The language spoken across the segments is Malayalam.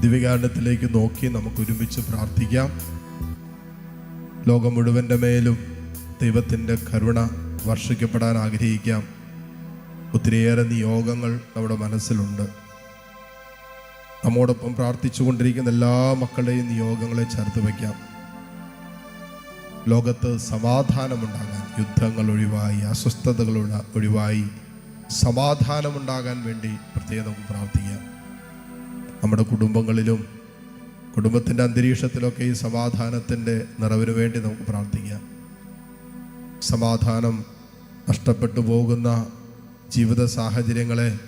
ദിവ്യകാരണത്തിലേക്ക് നോക്കി നമുക്ക് ഒരുമിച്ച് പ്രാർത്ഥിക്കാം. ലോകം മുഴുവന്റെ മേലും ദൈവത്തിന്റെ കരുണ വർഷിക്കപ്പെടാൻ ആഗ്രഹിക്കാം. ഒത്തിരിയേറെ നിയോഗങ്ങൾ നമ്മുടെ മനസ്സിലുണ്ട്. നമ്മോടൊപ്പം പ്രാർത്ഥിച്ചു കൊണ്ടിരിക്കുന്ന എല്ലാ മക്കളുടെയും നിയോഗങ്ങളെ ചേർത്ത് വയ്ക്കാം. ലോകത്ത് സമാധാനമുണ്ടാകാൻ യുദ്ധങ്ങൾ ഒഴിവായി അസ്വസ്ഥതകൾ ഒഴ- ഒഴിവായി സമാധാനമുണ്ടാകാൻ വേണ്ടി പ്രത്യേകം പ്രാർത്ഥിക്കാം. നമ്മുടെ കുടുംബങ്ങളിലും കുടുംബത്തിന്റെ അന്തരീക്ഷത്തിലൊക്കെ ഈ സമാധാനത്തിന്റെ നിറവിന് വേണ്ടി നമുക്ക് പ്രാർത്ഥിക്കാം. സമാധാനം നഷ്ടപ്പെട്ടു പോകുന്ന ജീവിത സാഹചര്യങ്ങളെ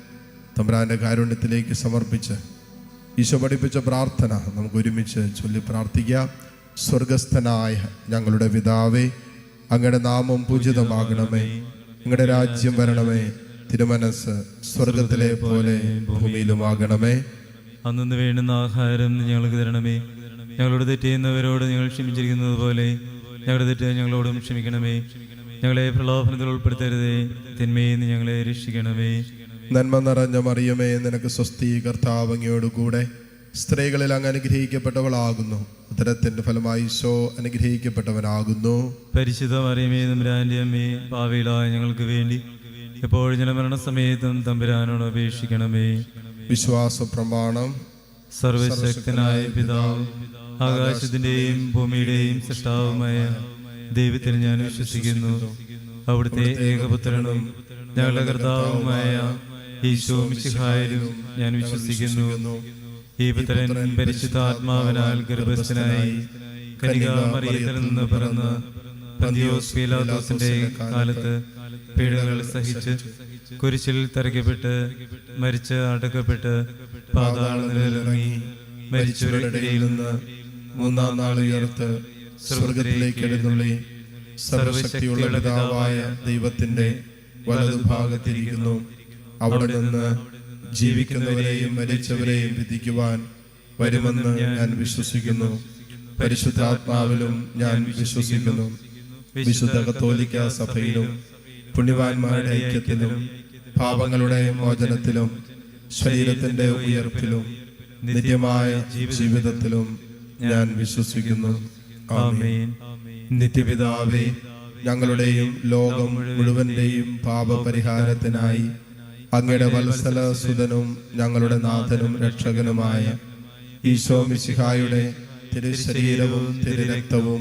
തമ്പുരാന്റെ കാരുണ്യത്തിലേക്ക് സമർപ്പിച്ച് ഈശോ പഠിപ്പിച്ച പ്രാർത്ഥന നമുക്ക് ഒരുമിച്ച് ചൊല്ലി പ്രാർത്ഥിക്കാം. സ്വർഗസ്ഥനായ ഞങ്ങളുടെ പിതാവേ അങ്ങയുടെ നാമം പൂജിതമാകണമേ. നിങ്ങളുടെ രാജ്യം വരണമേ. തിരുമനസ് സ്വർഗത്തിലെ പോലെ ഭൂമിയിലുമാകണമേ. അന്നു വേണ്ടുന്ന ആഹാരം ഞങ്ങൾക്ക് തരണമേ. ഞങ്ങളോട് തെറ്റിയുന്നവരോട് ഞങ്ങൾ ക്ഷമിച്ചിരിക്കുന്നത് പോലെ ഞങ്ങളുടെ തെറ്റ് ഞങ്ങളോടും ക്ഷമിക്കണമേ. ഞങ്ങളെ പ്രലോഭനത്തിൽ ഉൾപ്പെടുത്തരുതേ. തിന്മയിൽ നിന്ന് ഞങ്ങളെ രക്ഷിക്കണമേ. നന്മ നിറഞ്ഞ മറിയമേ നിനക്ക് സ്വസ്തി കർത്താവ് കൂടെ സ്ത്രീകളിൽ അങ്ങ് അനുഗ്രഹിക്കപ്പെട്ടവളാകുന്നു. ഉത്തരത്തിന്റെ ഫലമായി ഈശോ അനുഗ്രഹിക്കപ്പെട്ടവനാകുന്നു. പരിശുദ്ധ മറിയമേ തമ്പുരാന്റെ അമ്മേ പാവയിലായ ഞങ്ങൾക്ക് വേണ്ടി എപ്പോഴും ജനമരണസമയത്തും തമ്പുരാനോട് അപേക്ഷിക്കണമേ. വിശ്വാസ പ്രമാണം സർവശക്തനായ പിതാവ് ആകാശത്തിന്റെയും ഭൂമിയുടെയും സൃഷ്ടാവുമായ ദൈവത്തിൽ ഞാൻ വിശ്വസിക്കുന്നു. അവിടുത്തെ ഏകപുത്രനും ഞങ്ങളുടെ കർത്താവുമായ ഈശോ മിശിഹായിലും ഞാൻ വിശ്വസിക്കുന്നു. ഈ പുത്രൻ പരിശുദ്ധാത്മാവിനാൽ ഗർഭസ്ഥനായി കനികാമറിയത്തിൽ നിന്ന് പിറന്ന് പന്തിയോസ് പീലാദോസിന്റെ കാലത്ത് പീഡകൾ സഹിച്ച് കുരിശിൽ തറയ്ക്കപ്പെട്ട് മരിച്ച് അടക്കപ്പെട്ട് പാതാള നിലയിലിറങ്ങി മരിച്ചവരുടെ നിന്ന് മൂന്നാം നാൾ ഉയർത്ത് സ്വർഗത്തിലേക്ക് എഴുന്നള്ളി. സർവശക്തിയുള്ള പിതാവായ ദൈവത്തിന്റെ വലതുഭാഗത്തിരിക്കുന്നു അവിടെ നിന്ന് ജീവിക്കുന്നവരെയും മരിച്ചവരെയും വിധിക്കുവാൻ വരുമെന്ന് ഞാൻ വിശ്വസിക്കുന്നു. പരിശുദ്ധാത്മാവിലും ഞാൻ വിശ്വസിക്കുന്നു. വിശുദ്ധ കത്തോലിക്ക സഭയിലും പുണ്യവാന്മാരുടെ ഐക്യത്തിലും പാപങ്ങളുടെ മോചനത്തിലും ശരീരത്തിന്റെ ഉയർപ്പിലും നിത്യമായ ജീവിതത്തിലും ഞാൻ വിശ്വസിക്കുന്നു. ആമേൻ. നിത്യപിതാവേ ഞങ്ങളുടെയും ലോകം മുഴുവന്റെയും പാപപരിഹാരത്തിനായി അങ്ങയുടെ വത്സല സുതനും ഞങ്ങളുടെ നാഥനും രക്ഷകനുമായ ഈശോ മിശിഹായുടെ തിരുശരീരവും തിരുരക്തവും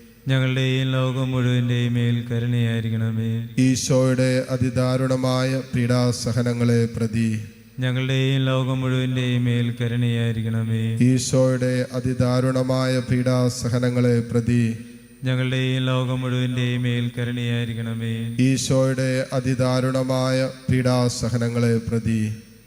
ഞങ്ങളുടെയും ലോകം മുഴുവന്റെയും മേൽ കരുണയായിരിക്കണമേ. ഈശോയുടെ അതിദാരുണമായ പീഡാസഹനങ്ങളെ പ്രതി ഞങ്ങളുടെയും ലോകം മുഴുവന്റെയും മേൽ കരുണയായിരിക്കണമേ. ഈശോയുടെ അതിദാരുണമായ പീഡാസഹനങ്ങളെ പ്രതി ഞങ്ങളുടെയും ലോകം മുഴുവന്റെയും മേൽ കരുണയായിരിക്കണമേ. ഈശോയുടെ അതിദാരുണമായ പീഡാസഹനങ്ങളെ പ്രതി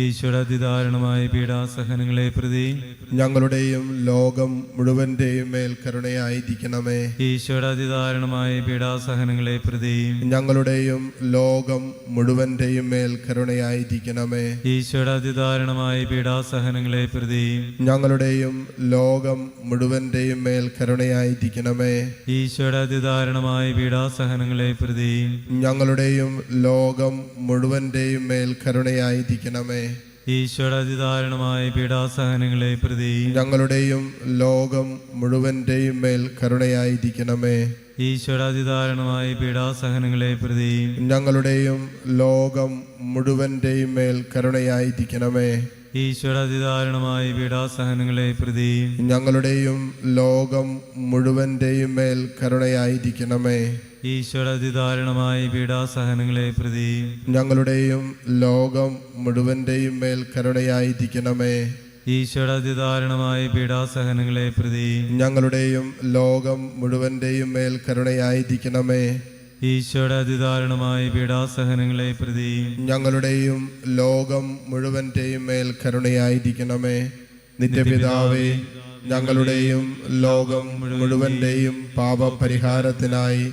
ഈശ്വര അതിദാരുണമായ പീഡാസഹനങ്ങളെ പ്രതി ഞങ്ങളുടെയും ലോകം മുഴുവന്റെയും മേൽ കരുണയായിരിക്കണമേ. ഈശ്വരതിദാരണമായ പീഡാസഹനങ്ങളെ പ്രതി ഞങ്ങളുടെയും ലോകം മുഴുവന്റെയും മേൽ കരുണയായിരിക്കണമേ. ഈശ്വരതിദാരണമായ പീഡാസഹനങ്ങളെ പ്രതി ഞങ്ങളുടെയും ലോകം മുഴുവന്റെയും മേൽ കരുണയായിരിക്കണമേ. ഈശ്വരതിദാരണമായ പീഡാസഹനങ്ങളെ പ്രതി ഞങ്ങളുടെയും ലോകം മുഴുവന്റെയും മേൽ കരുണയായിരിക്കണമേ. ഈശോയുടെ അതിദാരുണമായ പീഡാസഹനങ്ങളെ പ്രതി ഞങ്ങളുടെയും ലോകം മുഴുവന്റെയും മേൽ കരുണയായിരിക്കണമേ. ഈശോയുടെ അതിദാരുണമായ പീഡാസഹനങ്ങളെ പ്രതി ഞങ്ങളുടെയും ലോകം മുഴുവന്റെയും മേൽ കരുണയായിരിക്കണമേ. ഈശോയുടെ അതിദാരുണമായ പീഡാസഹനങ്ങളെ പ്രതി ഞങ്ങളുടെയും ലോകം മുഴുവന്റെയും മേൽ കരുണയായിരിക്കണമേ. ഈശോയുടെ അതിദാരുണമായ പീഡാസഹനങ്ങളെ പ്രതി. ഞങ്ങളുടെയും ലോകം മുഴുവന്റെയും മേൽ കരുണയായിരിക്കണമേ. ഈശോയുടെ അതിദാരുണമായ പീഡാസഹനങ്ങളെ പ്രതി. ഞങ്ങളുടെയും ലോകം മുഴുവന്റെയും മേൽ കരുണയായിരിക്കണമേ. ഈശോയുടെ അതിദാരുണമായ പീഡാസഹനങ്ങളെ പ്രതി. ഞങ്ങളുടെയും ലോകം മുഴുവന്റെയും മേൽ കരുണയായിരിക്കണമേ. നിത്യപിതാവേ ഞങ്ങളുടെയും ലോകം മുഴുവന്റെയും പാപപരിഹാരത്തിനായി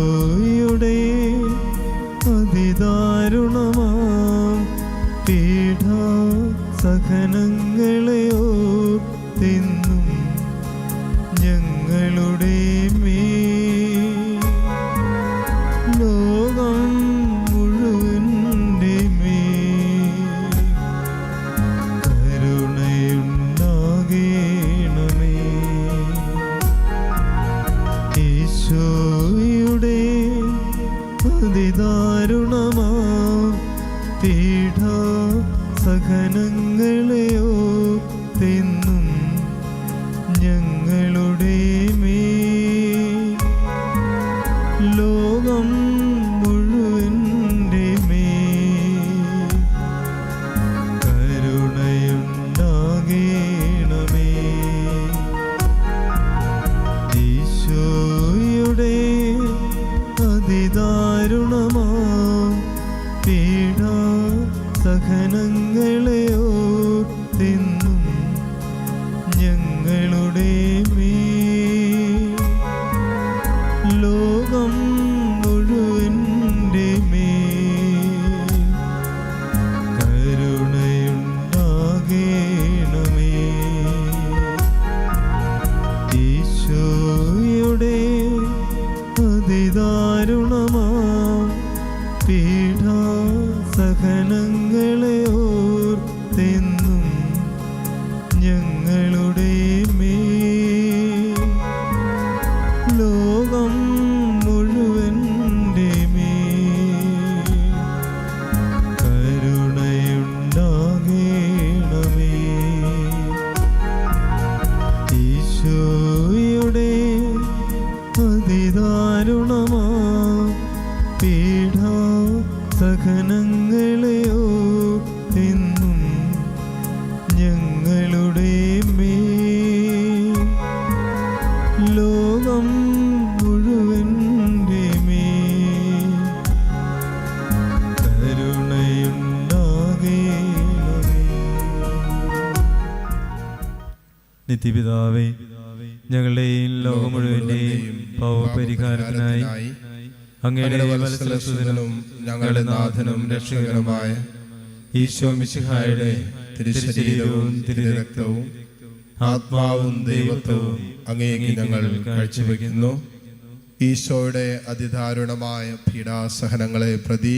അതിദാരുണമാ പീഠ സഹനങ്ങളെയോ തിന്നും ഞങ്ങളുടെ മേ ലോകം മുഴുവന്റെ മേ കരുണയുണ്ടാകേണമേ. ഈശോയുടെ അതിദാരുണമാ പീഠ സഹനങ്ങളെ നിത്യപിതാവേ ഞങ്ങളുടെയും ലോകം മുഴുവന്റെയും പാവപരിഹാരത്തിനായി അങ്ങയുടെ വത്സലസുതനും ഞങ്ങളുടെ നാഥനും രക്ഷകനുമായ ഈശോ മിശിഹായുടെ തിരുശരീരവും തിരുരക്തവും ആത്മാവും ദൈവത്വവും അങ്ങേക്ക് ഞങ്ങൾ കാഴ്ചവെക്കുന്നു. ഈശോയുടെ അതിദാരുണമായ പീഡാസഹനങ്ങളെ പ്രതി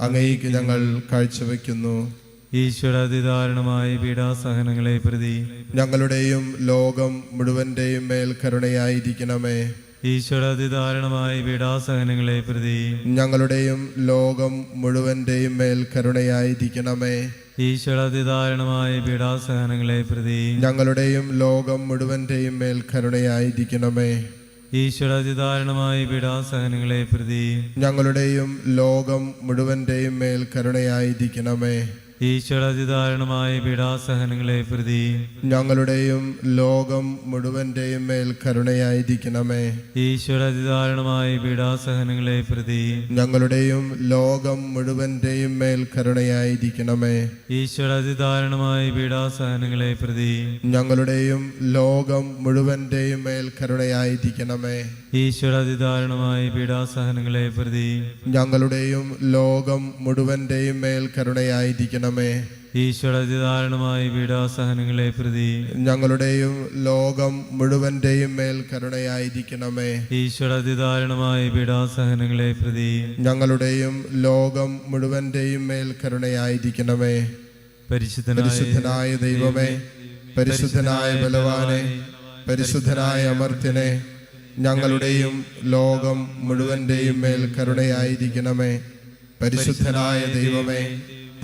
അങ്ങേക്ക് ഞങ്ങൾ കാഴ്ചവെക്കുന്നു. ഈശ്വര അതിദാരുണമായ പീഡാസഹനങ്ങളെ പ്രതി ഞങ്ങളുടെയും ലോകം മുഴുവന്റെയും മേൽ കരുണയായിരിക്കണമേ. ഈശ്വര അതിദാരുണമായ പീഡാസഹനങ്ങളെ പ്രതി ഞങ്ങളുടെയും ലോകം മുഴുവന്റെയും മേൽ കരുണയായിരിക്കണമേ. ഈശ്വര അതിദാരുണമായ പീഡാസഹനങ്ങളെ പ്രതി ഞങ്ങളുടെയും ലോകം മുഴുവന്റെയും മേൽ കരുണയായിരിക്കണമേ. ഈശ്വര അതിദാരുണമായ പീഡാസഹനങ്ങളെ പ്രതി ഞങ്ങളുടെയും ലോകം മുഴുവന്റെയും മേൽ കരുണയായിരിക്കണമേ. ഈശ്വര അതിദാരുണമായ പീഡാസഹനങ്ങളെ പ്രതി ഞങ്ങളുടെയും ലോകം മുഴുവന്റെയും മേൽ കരുണയായിരിക്കണമേ. ഈശ്വര അതിദാരുണമായ പീഡാസഹനങ്ങളെ പ്രതി ഞങ്ങളുടെയും ലോകം മുഴുവന്റെയും മേൽ കരുണയായിരിക്കണമേ. ഈശ്വര അതിദാരുണമായ പീഡാസഹനങ്ങളെ പ്രതി ഞങ്ങളുടെയും ലോകം മുഴുവന്റെയും മേൽ കരുണയായിരിക്കണമേ. ഈശ്വര അതിദാരുണമായ പീഡാസഹനങ്ങളെ പ്രതി ഞങ്ങളുടെയും ലോകം മുഴുവന്റെയും മേൽ കരുണയായിരിക്കണമേ. ഈശ്വര അതിദാരുണമായ പീഡാസഹനങ്ങളെ പ്രതി. ഞങ്ങളുടെയും ലോകം മുഴുവന്റെയും മേൽ കരുണയായിരിക്കണമേ. ഈശ്വരതിദാരണമായി പീഡാസഹനങ്ങളെ പ്രതി. ഞങ്ങളുടെയും ലോകം മുഴുവന്റെയും മേൽ കരുണയായിരിക്കണമേ. പരിശുദ്ധനായ പരിശുദ്ധനായ ദൈവമേ പരിശുദ്ധനായ ബലവാനെ പരിശുദ്ധനായ അമർത്യനെ ഞങ്ങളുടെയും ലോകം മുഴുവന്റെയും മേൽ കരുണയായിരിക്കണമേ. പരിശുദ്ധനായ ദൈവമേ